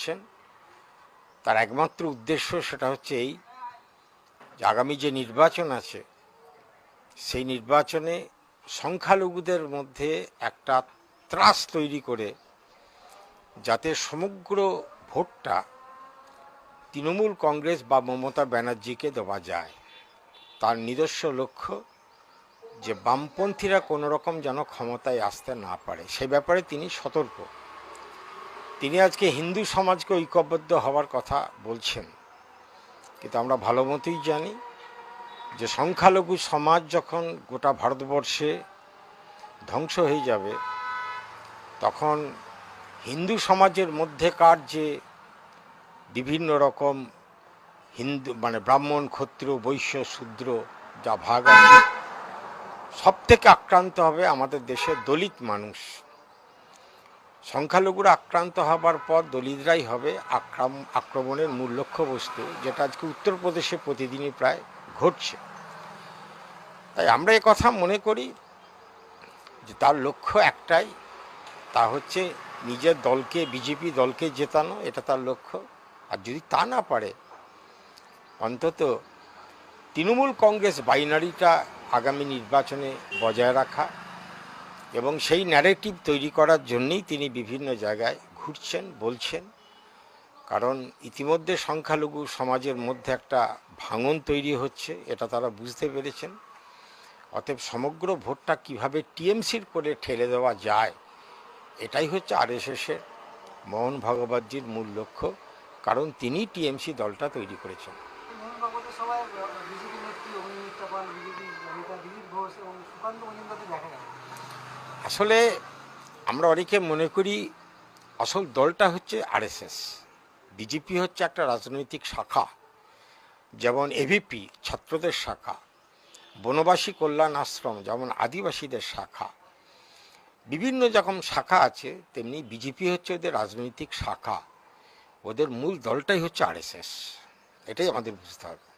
করছেন তার একমাত্র উদ্দেশ্য সেটা হচ্ছে এই যে আগামী যে নির্বাচন আছে, সেই নির্বাচনে সংখ্যালঘুদের মধ্যে একটা ত্রাস তৈরি করে যাতে সমগ্র ভোটটা তৃণমূল কংগ্রেস বা মমতা ব্যানার্জিকে দেওয়া যায়। তার নিজস্ব লক্ষ্য যে বামপন্থীরা কোনো রকম যেন ক্ষমতায় আসতে না পারে। সে ব্যাপারে তিনি সতর্ক। তিনি আজকে হিন্দু সমাজকে ঐক্যবদ্ধ হওয়ার কথা বলছেন। কিন্তু আমরা ভালো মতোই জানি যে সংখ্যালঘু সমাজ যখন গোটা ভারতবর্ষে ধ্বংস হয়ে যাবে, তখন হিন্দু সমাজের মধ্যেকার যে বিভিন্ন রকম হিন্দু মানে ব্রাহ্মণ ক্ষত্র বৈশ্য, শূদ্র যা ভাগ আছে সব থেকে আক্রান্ত হবে আমাদের দেশের দলিত মানুষ। সংখ্যালঘুরা আক্রান্ত হবার পর দলিতরাই হবে আক্রাম, আক্রমণের মূল লক্ষ্যবস্তু, যেটা আজকে উত্তরপ্রদেশে প্রতিদিনই প্রায় ঘটছে। তাই আমরা কথা মনে করি যে তার লক্ষ্য একটাই, তা হচ্ছে নিজের দলকে, বিজেপি দলকে জেতানো, এটা তার লক্ষ্য। আর যদি তা না পারে, অন্তত তৃণমূল কংগ্রেস বাইনারিটা আগামী নির্বাচনে বজায় রাখা এবং সেই ন্যারেটিভ তৈরি করার জন্যই তিনি বিভিন্ন জায়গায় ঘুরছেন, বলছেন। কারণ ইতিমধ্যে সংখ্যালঘু সমাজের মধ্যে একটা ভাঙন তৈরি হচ্ছে, এটা তারা বুঝতে পেরেছেন। অতএব সমগ্র ভোটটা কীভাবে টিএমসির করে ঠেলে দেওয়া যায়, এটাই হচ্ছে আর আরএসএসের মোহন ভগবতজির মূল লক্ষ্য। কারণ তিনি টিএমসি দলটা তৈরি করেছেন। আসলে আমরা অনেকে মনে করি আসল দলটা হচ্ছে আরএসএস। বিজেপি হচ্ছে একটা রাজনৈতিক শাখা, যেমন এভিপি, ছাত্রদের শাখা, বনবাসী কল্যাণ আশ্রম, যেমন আদিবাসীদের শাখা। বিভিন্ন রকম শাখা আছে, তেমনি বিজেপি হচ্ছে ওদের রাজনৈতিক শাখা। ওদের মূল দলটাই হচ্ছে আরএসএস। এটাই আমাদের বুঝতে হবে।